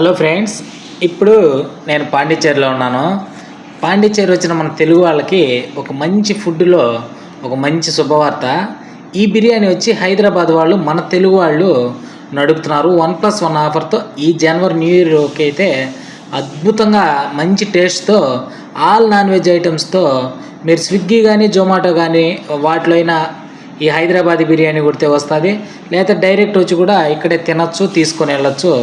Hello friends ఇప్పుడు నేను పాండిచ్చేరిలో ఉన్నాను. పాండిచ్చేరి వచ్చిన మన తెలుగు వాళ్ళకి ఒక మంచి ఫుడ్లో ఒక మంచి శుభవార్త. ఈ బిర్యానీ వచ్చి హైదరాబాద్ వాళ్ళు మన తెలుగు వాళ్ళు నడుపుతున్నారు. వన్ ప్లస్ వన్ ఆఫర్తో ఈ జనవరి న్యూ ఇయర్కి అయితే అద్భుతంగా మంచి టేస్ట్తో ఆల్ నాన్ వెజ్ ఐటమ్స్తో మీరు స్విగ్గీ కానీ జొమాటో కానీ వాటిలో అయినా ఈ హైదరాబాదీ బిర్యానీ కొడితే వస్తుంది. లేదా డైరెక్ట్ వచ్చి కూడా ఇక్కడే తినొచ్చు తీసుకొని వెళ్ళొచ్చు.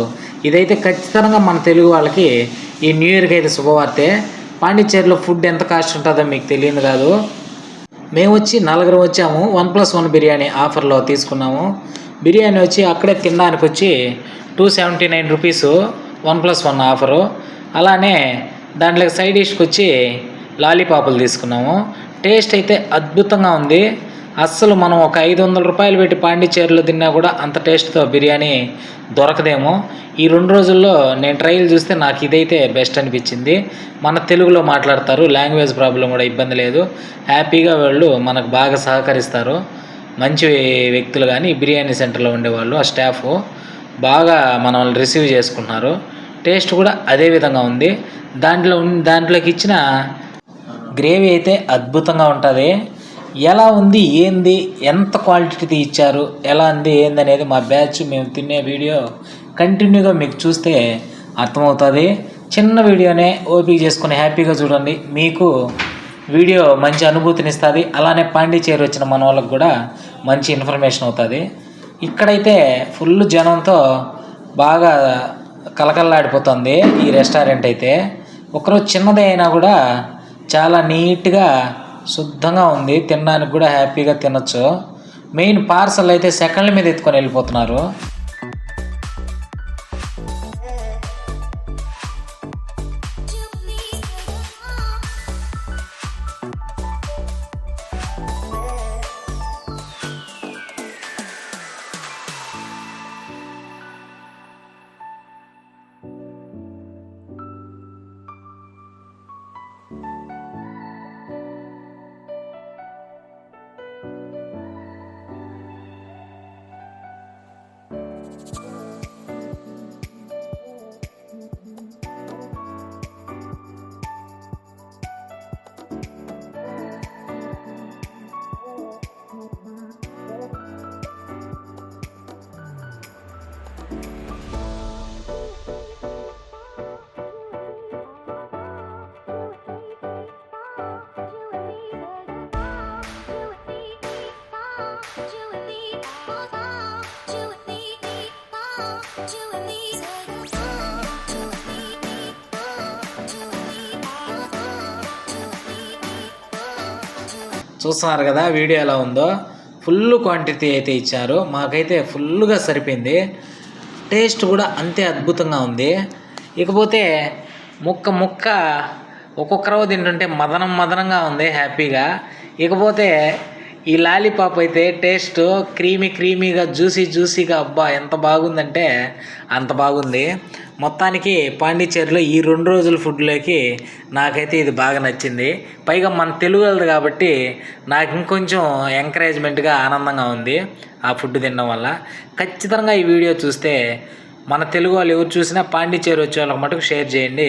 ఇదైతే ఖచ్చితంగా మన తెలుగు వాళ్ళకి ఈ న్యూ ఇయర్కి అయితే శుభవార్తే. పాండిచ్చేరిలో ఫుడ్ ఎంత కాస్ట్ ఉంటుందో మీకు తెలియదు కాదు. మేము వచ్చి నలుగురు వచ్చాము. వన్ ప్లస్ వన్ బిర్యానీ ఆఫర్లో తీసుకున్నాము. బిర్యానీ వచ్చి అక్కడే తినడానికి వచ్చి two seventy nine rupees one plus one offer అలానే దాంట్లో సైడ్ డిష్కి వచ్చి లాలీపాపులు తీసుకున్నాము. టేస్ట్ అయితే అద్భుతంగా ఉంది. అస్సలు మనం ఒక ఐదు వందల రూపాయలు పెట్టి పాండిచ్చేరిలో తిన్నా కూడా అంత టేస్ట్తో బిర్యానీ దొరకదేమో. ఈ రెండు రోజుల్లో నేను ట్రయల్ చూస్తే నాకు ఇదైతే బెస్ట్ అనిపించింది. మన తెలుగులో మాట్లాడతారు లాంగ్వేజ్ ప్రాబ్లం కూడా ఇబ్బంది లేదు. హ్యాపీగా వాళ్ళు మనకు బాగా సహకరిస్తారు. మంచి వ్యక్తులు కానీ బిర్యానీ సెంటర్లో ఉండేవాళ్ళు ఆ స్టాఫ్ బాగా మనల్ని రిసీవ్ చేసుకుంటున్నారు. టేస్ట్ కూడా అదే విధంగా ఉంది. దాంట్లో దాంట్లోకి ఇచ్చిన గ్రేవీ అయితే అద్భుతంగా ఉంటుంది. ఎలా ఉంది ఏంది ఎంత క్వాలిటీది ఇచ్చారు ఎలా ఉంది ఏంది అనేది మా బ్యాచ్ మేము తినే వీడియో కంటిన్యూగా మీకు చూస్తే అర్థమవుతుంది. చిన్న వీడియోనే ఓపిక చేసుకుని హ్యాపీగా చూడండి. మీకు వీడియో మంచి అనుభూతిని ఇస్తుంది. అలానే పాండిచేరి వచ్చిన మన వాళ్ళకి కూడా మంచి ఇన్ఫర్మేషన్ అవుతుంది. ఇక్కడైతే ఫుల్ జనంతో బాగా కలకల్లాడిపోతుంది ఈ రెస్టారెంట్ అయితే. ఒకరోజు చిన్నదే అయినా కూడా చాలా నీట్గా శుద్ధంగా ఉంది. తినడానికి కూడా హ్యాపీగా తినొచ్చు. మెయిన్ పార్సల్ అయితే సెకండ్ల మీద ఎత్తుకొని వెళ్ళిపోతున్నారు. చూస్తున్నారు కదా వీడియో ఎలా ఉందో. ఫుల్ క్వాంటిటీ అయితే ఇచ్చారు. మాకైతే ఫుల్గా సరిపోయింది. టేస్ట్ కూడా అంతే అద్భుతంగా ఉంది. ఇకపోతే ముక్క ముక్క ఒక్కొక్కరవ తింటుంటే మదనం మదనంగా ఉంది హ్యాపీగా. ఇకపోతే ఈ లాలీపాప్ అయితే టేస్ట్ క్రీమీ క్రీమీగా జ్యూసీ జ్యూసీగా అబ్బా ఎంత బాగుందంటే అంత బాగుంది. మొత్తానికి పాండిచ్చేరిలో ఈ రెండు రోజుల ఫుడ్లోకి నాకైతే ఇది బాగా నచ్చింది. పైగా మన తెలుగు వాళ్ళది కాబట్టి నాకు ఇంకొంచెం ఎంకరేజ్మెంట్గా ఆనందంగా ఉంది ఆ ఫుడ్ తినడం వల్ల. ఖచ్చితంగా ఈ వీడియో చూస్తే మన తెలుగు వాళ్ళు ఎవరు చూసినా పాండిచ్చేరి వచ్చే వాళ్ళకి మటుకు షేర్ చేయండి.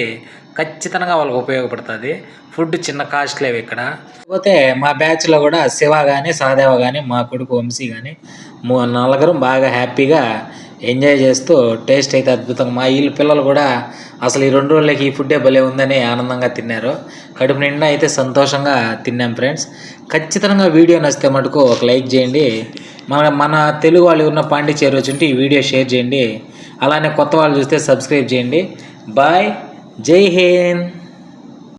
ఖచ్చితంగా వాళ్ళకి ఉపయోగపడుతుంది. ఫుడ్ చిన్న కాస్ట్లేవి ఇక్కడ. పోతే మా బ్యాచ్లో కూడా శివ కానీ సహదేవ కానీ మా కొడుకు వంశీ కానీ మూ నలుగురం బాగా హ్యాపీగా ఎంజాయ్ చేస్తూ టేస్ట్ అయితే అద్భుతంగా మా వీళ్ళ పిల్లలు కూడా అసలు ఈ రెండు రోజులకి ఈ ఫుడ్డే భలే ఉందని ఆనందంగా తిన్నారు. కడుపు నిండా అయితే సంతోషంగా తిన్నాం ఫ్రెండ్స్ ఖచ్చితంగా వీడియో నచ్చితే మటుకు ఒక లైక్ చేయండి. మన మన తెలుగు వాళ్ళు ఉన్న పాండిచేరి వచ్చి ఉంటే ఈ వీడియో షేర్ చేయండి. అలానే కొత్త వాళ్ళు చూస్తే సబ్స్క్రైబ్ చేయండి. బాయ్ జై హింద్.